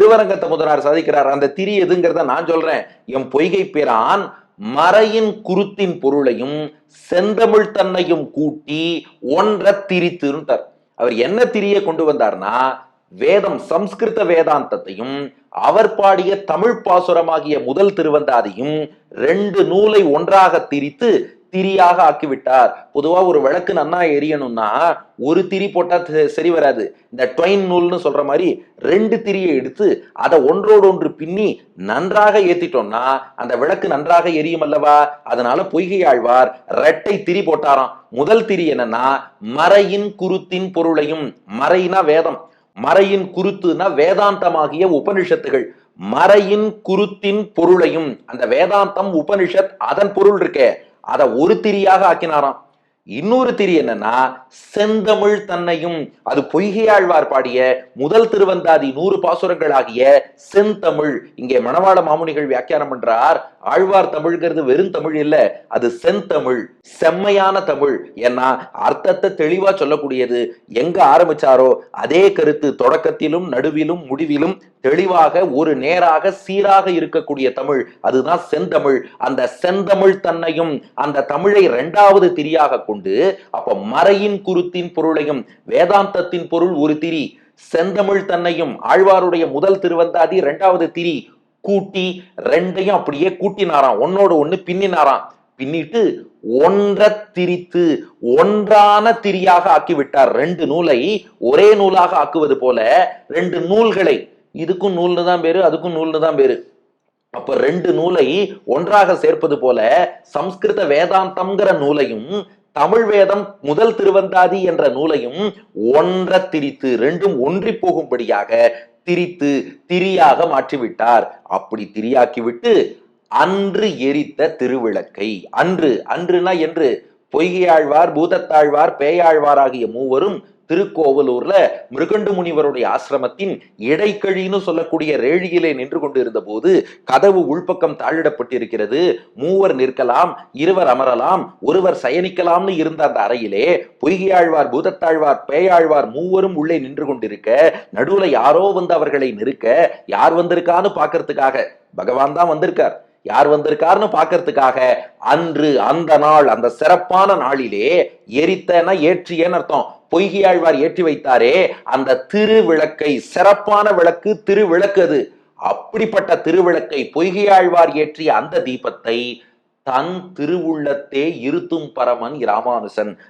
திருவரங்கத்த முதலார் சாதிக்கிறார். அந்த திரி எதுங்கிறத நான் சொல்றேன். என் பொய்கை பிரான் மறையின் குருத்தின் பொருளையும் செந்தமிழ் தன்னையும் கூட்டி ஒன்ற திரித்துன்ட்டார் அவர் என்ன திரிய கொண்டு வந்தார்னா வேதம் சம்ஸ்கிருத வேதாந்தத்தையும் அவர் பாடிய தமிழ் பாசுரமாகிய முதல் திருவந்தாதியும் ரெண்டு நூலை ஒன்றாக திரித்து திரியாக ஆக்கிவிட்டார். பொதுவா ஒரு விளக்கு நன்னா எரியணும்னா ஒரு திரி போட்டா சரி வராது. இந்த டொயின் நூல்னு சொல்ற மாதிரி ரெண்டு திரியை எடுத்து அதை ஒன்றோடு ஒன்று பின்னி நன்றாக ஏத்திட்டோம்னா அந்த விளக்கு நன்றாக எரியும் அல்லவா? அதனால பொய்கை ஆழ்வார் ரெட்டை திரி போட்டாராம். முதல் திரி என்னன்னா மறையின் குருத்தின் பொருளையும் மறைனா வேதம். மறையின் குருத்துனா வேதாந்தமாகிய உபனிஷத்துகள். மறையின் குருத்தின் பொருளையும் அந்த வேதாந்தம் உபனிஷத் அதன் பொருள் இருக்கே. அதை ஒரு திரியாக ஆக்கினாராம். இன்னொரு திரி என்னன்னா செந்தமிழ் தன்னையும் அது பொய்கையாழ்வார் பாடிய முதல் திருவந்தாதி நூறு பாசுரங்கள் ஆகிய செந்தமிழ். இங்கே மணவாள மாமுனிகள் வியாக்கியானம் பண்றார் ஆழ்வார் தமிழ்ங்கிறது வெறும் தமிழ் இல்ல அது செந்தமிழ் செம்மையான தமிழ். ஏன்னா அர்த்தத்தை தெளிவா சொல்லக்கூடியது எங்க ஆரம்பிச்சாரோ அதே கருத்து தொடக்கத்திலும் நடுவிலும் முடிவிலும் தெளிவாக ஒரு நேராக சீராக இருக்கக்கூடிய தமிழ். அதுதான் செந்தமிழ். அந்த செந்தமிழ் தன்னையும் அந்த தமிழை இரண்டாவது திரியாக கொண்டு அப்ப மறையின் குருத்தின் பொருளையும் வேதாந்தத்தின் பொருள் ஒரு திரி செந்தமிழ் தன்னையும் ஆழ்வாருடைய முதல் திருவந்தாதி இரண்டாவது திரி கூட்டி ரெண்டையும் அப்படியே கூட்டினாராம். ஒன்னோட ஒண்ணு பின்னினாராம். பின்னிட்டு ஒன்ற திரித்து ஒன்றான திரியாக ஆக்கி விட்டார் ரெண்டு நூலை ஒரே நூலாக ஆக்குவது போல ரெண்டு நூல்களை இதுக்கும் நூல்னு தான் பேரு அதுக்கும் நூல்னு தான் பேரு. அப்ப ரெண்டு நூலை ஒன்றாக சேர்ப்பது போல சம்ஸ்கிருத வேதாந்தம்ங்கிற நூலையும் தமிழ் வேதம் முதல் திருவந்தாதி என்ற நூலையும் ஒன்ற திரித்து ரெண்டும் ஒன்றி போகும்படியாக திரித்து திரியாக மாற்றிவிட்டார். அப்படி திரியாக்கிவிட்டு அன்று எரித்த திருவிளக்கை அன்று அன்றுனா என்று பொய்கையாழ்வார் பூதத்தாழ்வார் பேயாழ்வார் ஆகிய மூவரும் திருக்கோவலூர்ல மிருகண்டு முனிவருடைய ஆசிரமத்தின் இடைக்கழின்னு சொல்லக்கூடிய ரேழியிலே நின்று கொண்டிருந்த போது கதவு உள்பக்கம் தாழிடப்பட்டிருக்கிறது. மூவர் நிற்கலாம் இருவர் அமரலாம் ஒருவர் சயனிக்கலாம்னு இருந்த அந்த அறையிலே பொய்கையாழ்வார் பூதத்தாழ்வார் பேயாழ்வார் மூவரும் உள்ளே நின்று கொண்டிருக்க நடுவுல யாரோ வந்து அவர்களை நிறுக்க யார் வந்திருக்கான்னு பாக்குறதுக்காக பகவான் தான் வந்திருக்கார். யார் வந்திருக்காருன்னு பார்க்கறதுக்காக அன்று அந்த நாள் அந்த சிறப்பான நாளிலே எரித்தன ஏற்றியன்னு அர்த்தம். பொய்கையாழ்வார் ஏற்றி வைத்தாரே அந்த திருவிளக்கை சிறப்பான விளக்கு திருவிளக்கு அது. அப்படிப்பட்ட திருவிளக்கை பொய்கையாழ்வார் ஏற்றிய அந்த தீபத்தை தன் திருவுள்ளத்தே இருத்தும் பரமன் ராமானுசன்